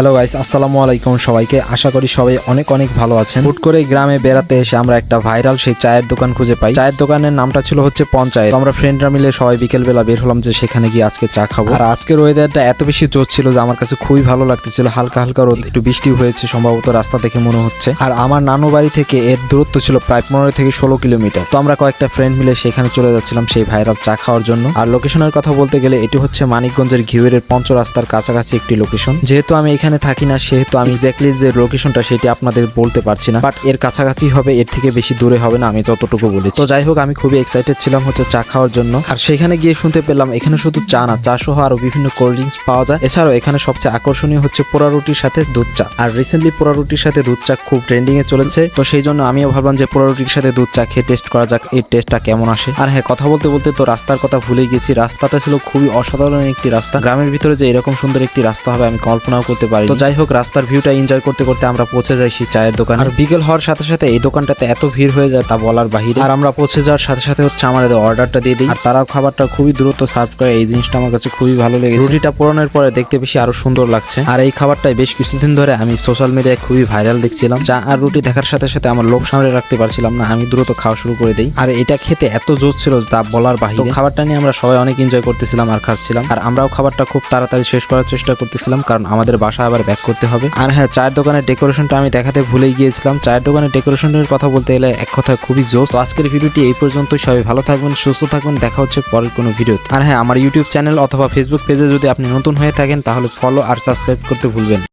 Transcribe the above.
Hello guys আসসালামু আলাইকুম সবাইকে। আশা করি সবাই অনেক অনেক ভালো আছেন। হুট করে গ্রামে বেড়াতে এসে আমরা একটা ভাইরাল সেই চায়ের দোকান খুঁজে পাই। চায়ের দোকানের নামটা ছিল হচ্ছে পঞ্চায়েত। আমরা ফ্রেন্ডরা মিলে সবাই বিকেল বেলা বের হলাম যে সেখানে গিয়ে আজকে চা খাব। আর আজকের ওয়েদারটা এত বেশি জোর ছিল যে আমার কাছে খুবই ভালো লাগতেছিল। হালকা হালকা রোদ, একটু বৃষ্টি হয়েছে সম্ভবত রাস্তা দেখে মনে হচ্ছে। আর আমার নানু বাড়ি থেকে এর দূরত্ব ছিল প্রায় পনেরো থেকে ষোলো কিলোমিটার। তো আমরা কয়েকটা ফ্রেন্ড মিলে সেখানে চলে যাচ্ছিলাম সেই ভাইরাল চা খাওয়ার জন্য। আর লোকেশনের কথা বলতে গেলে এটি হচ্ছে মানিকগঞ্জের ঘিউরের পঞ্চ রাস্তার কাছাকাছি একটি লোকেশন যেহেতু আমি এখানে থাকি না, সেহেতু আমি এক্স্যাক্টলি যে লোকেশনটা সেটি আপনাদের বলতে পারছি না। বাট এর কাছাকাছি হবে, এর থেকে বেশি দূরে হবে না, আমি যতটুকু বলেছি। তো যাই হোক, আমি খুবই এক্সাইটেড ছিলাম হচ্ছে চা খাওয়ার জন্য। আর সেখানে গিয়ে শুনতে পেলাম, এখানে শুধু চা না, চা সহ আরও বিভিন্ন কোল্ড ড্রিঙ্কস পাওয়া যায়। এছাড়াও এখানে সবচেয়ে আকর্ষণীয় হচ্ছে পোড়া রুটির সাথে দুধ চা। আর রিসেন্টলি পোড়া রুটির সাথে দুধ চা খুব ট্রেন্ডিং এ চলেছে। তো সেই জন্য আমিও ভাবলাম যে পোড়া রুটির সাথে দুধ চা খেয়ে টেস্ট করা যাক এই টেস্টটা কেমন আসে। আর হ্যাঁ কথা বলতে বলতে তো রাস্তার কথা ভুলে গেছি। রাস্তাটা ছিল খুবই অসাধারণ একটি রাস্তা। গ্রামের ভিতরে যে এরকম সুন্দর একটি রাস্তা হবে, আমি কল্পনাও করতে পারি তো যাই হোক রাস্তার ভিউটা এনজয় করতে করতে আমরা পৌঁছে যাই সেই চায়ের দোকান। আর বিকেল হওয়ার সাথে সাথে এই দোকানটাতে এত ভিড় হয়ে যায় তা বলার বাহিরে। আর আমরা পৌঁছে যাওয়ার সাথে সাথে হচ্ছে আমাদের অর্ডারটা দিয়ে দিই। আর তারাও খাবারটা খুবই দ্রুত সার্ভ করে। এই জিনিসটা আমার কাছে খুবই ভালো লেগেছে। রুটিটা পোড়ানোর পরে দেখতে বেশি আরও সুন্দর লাগছে। আর এই খাবারটাই বেশ কিছুদিন ধরে আমি সোশ্যাল মিডিয়ায় খুবই ভাইরাল দেখছিলাম। চা আর রুটি দেখার সাথে সাথে আমার লোভ সামনে রাখতে পারছিলাম না। আমি দ্রুত খাওয়া শুরু করে দিই। আর এটা খেতে এত জোর ছিল তা বলার বাহিরে। তো খাবারটা নিয়ে আমরা সবাই অনেক এনজয় করতেছিলাম আর খাচ্ছিলাম। আর আমরাও খাবারটা খুব তাড়াতাড়ি শেষ করার চেষ্টা করতেছিলাম। কারণ আমাদের বাসা আবার ব্যাক করতে হবে। আর হ্যাঁ চায়ের দোকানের ডেকোরেশনটা আমি দেখাতে ভুলেই গিয়েছিলাম। চায়ের দোকানের ডেকোরেশনের কথা বলতে গেলে এক কথা খুবই জোস আজকের ভিডিওটি এই পর্যন্ত সবাই ভালো থাকবেন, সুস্থ থাকবেন। দেখা হচ্ছে পরের কোনো ভিডিওতে আর হ্যাঁ আমার ইউটিউব চ্যানেল অথবা ফেসবুক পেজে যদি আপনি নতুন হয়ে থাকেন, তাহলে ফলো আর সাবস্ক্রাইব করতে ভুলবেন।